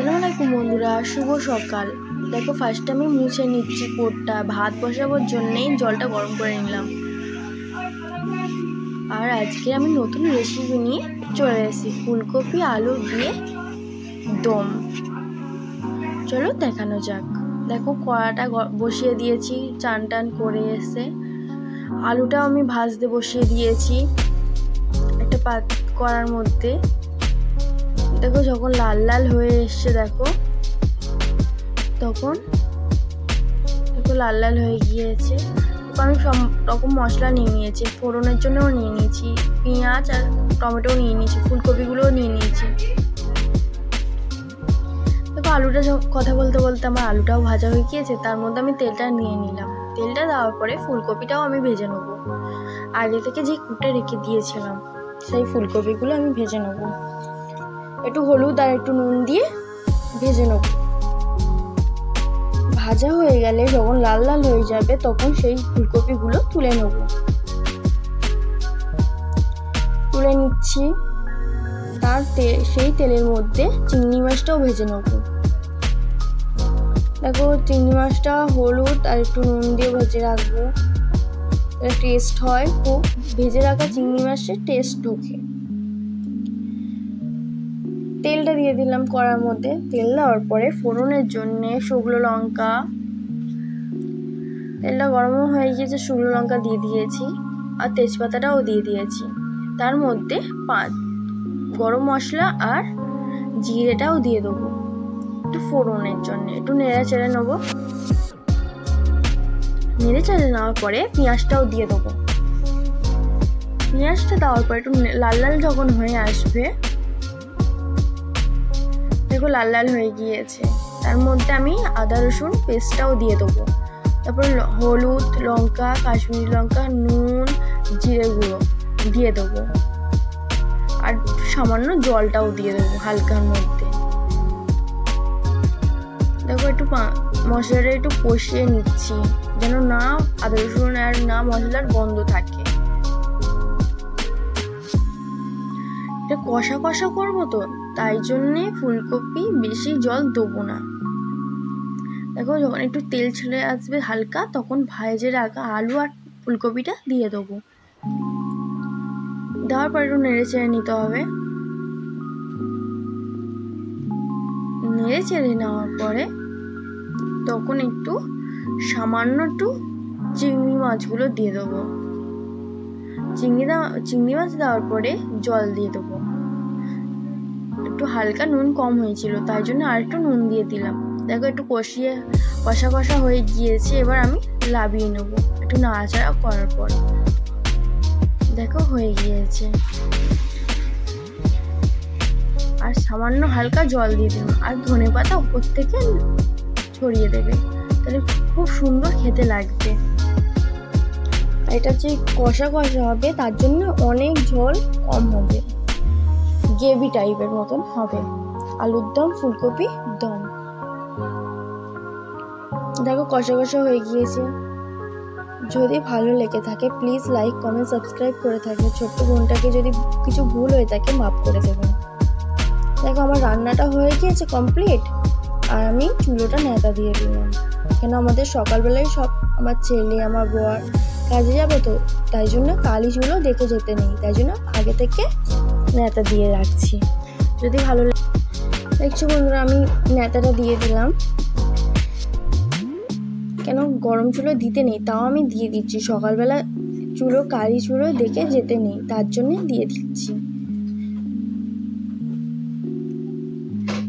আসসালামু আলাইকুম বন্ধুরা, শুভ সকাল। দেখো ফার্স্ট আমি মুছে নিচ্ছি কোটটা, ভাত বসাবার জন্যেই জলটা গরম করে নিলাম। আর আজকে আমি নতুন রেসিপি নিয়ে চলে এসেছি, ফুলকপি, আলু দিয়ে দম। চলো দেখানো যাক। দেখো, কড়াটা বসিয়ে দিয়েছি চান টান করে এসে। আলুটাও আমি ভাজতে বসিয়ে দিয়েছি, একটা পাত করার মধ্যে। দেখো যখন লাল লাল হয়ে এসছে, দেখো, তখন দেখো লাল লাল হয়ে গিয়েছে। আমি সব রকম মশলা নিয়ে নিয়েছি, ফোড়নের জন্যও নিয়ে নিয়েছি, পেঁয়াজ আর টমেটোও নিয়ে নিয়েছি, ফুলকপিগুলোও নিয়ে নিয়েছি। দেখো আলুটা কথা বলতে বলতে আমার আলুটাও ভাজা হয়ে গিয়েছে, তার মধ্যে আমি তেলটা নিয়ে নিলাম। তেলটা দেওয়ার পরে ফুলকপিটাও আমি ভেজে নেব। আগে থেকে যে কুটে রেখে দিয়েছিলাম, সেই ফুলকপিগুলো আমি ভেজে নেব। একটু হলুদ আর একটু নুন দিয়ে ভেজে নেব। ভাজা হয়ে গেলে যখন লাল লাল হয়ে যাবে, তখন সেই ফুলকপিগুলো তুলে নেব। তুলে নিচ্ছি। তার সেই তেলের মধ্যে চিংড়ি মাছটাও ভেজে নেব। দেখো, চিংড়ি মাছটা হলুদ আর একটু নুন দিয়ে ভেজে রাখব। টেস্ট হয়, খুব ভেজে রাখা চিংড়ি মাছের টেস্ট ঢোকে। তেলটা দিয়ে দিলাম কড়ার মধ্যে। তেল দেওয়ার পরে ফোড়নের জন্য শুকনো লঙ্কা, তেলটা গরমও হয়ে গিয়েছে, শুকনো লঙ্কা দিয়ে দিয়েছি আর তেজপাতাটাও দিয়ে দিয়েছি। তার মধ্যে পাঁচ, গরম মশলা আর জিরেটাও দিয়ে দেবো একটু ফোড়নের জন্য। একটু নেড়ে চেড়ে নেব। নেড়ে চেড়ে নেওয়ার পরে পেঁয়াজটাও দিয়ে দেবো। পেঁয়াজটা দেওয়ার পর একটু লাল লাল যখন হয়ে আসবে দেখো লাল লাল হয়ে গিয়েছে। তার মধ্যে আমি আদা, রসুন পেস্টটাও দিয়ে দেবো। তারপর হলুদ, লঙ্কা, কাশ্মীরি লঙ্কা, নুন, জিরে গুঁড়ো দিয়ে দেবো। আর সামান্য জলটাও দিয়ে দেবো হালকার মধ্যে। দেখো একটু মশলাটা একটু কষিয়ে নিচ্ছি, যেন না আদা, রসুন আর না মশলার গন্ধ থাকে। কষা কষা করব তো, তাই জন্যে ফুলকপি বেশি জল দেবো না। দেখো যখন একটু তেল ছেড়ে আসবে হালকা, তখন ভাজে রাখা আলু আর ফুলকপিটা দিয়ে দেবো। দেওয়ার পর একটু নেড়ে চেড়ে নিতে হবে। নেড়ে চেড়ে নেওয়ার পরে তখন একটু সামান্য একটু চিংড়ি মাছগুলো দিয়ে দেবো। চিংড়ি চিংড়ি মাছ দেওয়ার পরে জল দিয়ে দেবো। একটু হালকা নুন কম হয়েছিল, তাই জন্য আর একটু নুন দিয়ে দিলাম। দেখো একটু কষিয়ে, কষা কষা হয়ে গিয়েছে, এবার আমি লাবিয়ে নেব, একটু নাড়াচাড়া করার পর। দেখো হয়ে গিয়েছে। আর সামান্য হালকা জল দিয়ে দিলাম, আর ধনে পাতা উপর থেকে ছড়িয়ে দেবে, তাহলে খুব সুন্দর খেতে লাগবে। এটা যে কষা কষা হবে, তার জন্য অনেক ঝোল কম হবে। গ্রেভি টাইপের মতন হবে। আলুর দম, ফুলকপি, দম। দেখো কষা কষা হয়ে গিয়েছে। যদি ভালো লেগে থাকে প্লিজ লাইক কমেন্ট সাবস্ক্রাইব করে থাকবে। ছোট্ট বোনটাকে যদি কিছু ভুল হয়ে থাকে, মাফ করে দেবেন দেখো আমার রান্নাটা হয়ে গিয়েছে কমপ্লিট আর আমি চুলোটা নেতা দিয়ে দিলাম। কেন আমাদের সকালবেলায় সব আমার ছেলে, আমার বর কাজে যাবে তো, তাই জন্য কালি চুলো দেখে যেতে নেই। তাই জন্য আগে থেকে নেতা দিয়ে রাখছি। যদি ভালো লাগে দেখছ বন্ধুরা, আমি ন্যাতাটা দিয়ে দিলাম। কেন? গরম চুলো দিতে নেই, তাও আমি দিয়ে দিচ্ছি। সকালবেলা চুলো, কালি চুলো দেখে যেতে নেই, তার জন্যে দিয়ে দিচ্ছি।